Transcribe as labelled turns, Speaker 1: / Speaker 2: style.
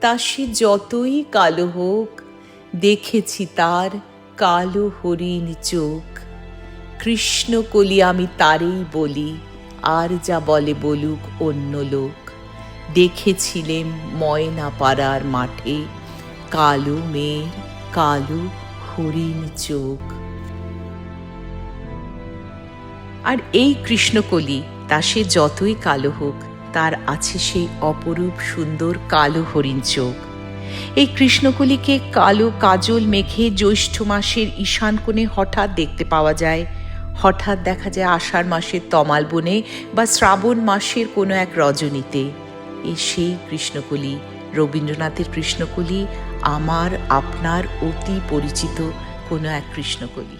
Speaker 1: তা সে যতই কালো হোক, দেখেছি তার কালো হরিণ চোখ। কৃষ্ণকলি আমি তারেই বলি, আর যা বলে বলুক অন্য লোক। দেখেছিলেম ময়না পাড়ার মাঠে কালো মেয়ের কালো হরিণ চোখ। আর এই কৃষ্ণকলি তা সে যতই কালো হোক তার আছে সেই অপরূপ, সুন্দর, কালো হরিণ চোখ। এই কৃষ্ণকলিকে কালো কাজল মেঘে জ্যৈষ্ঠ মাসের ঈশান কোণে হঠাৎ দেখতে পাওয়া যায়। হঠাৎ দেখা যায় আষাঢ় মাসের তমাল বনে বা শ্রাবণ মাসের কোনো এক রজনীতে। এ সেই কৃষ্ণকলি, রবীন্দ্রনাথের কৃষ্ণকলি, আমার, আপনার অতি পরিচিত কোনো এক কৃষ্ণকলি।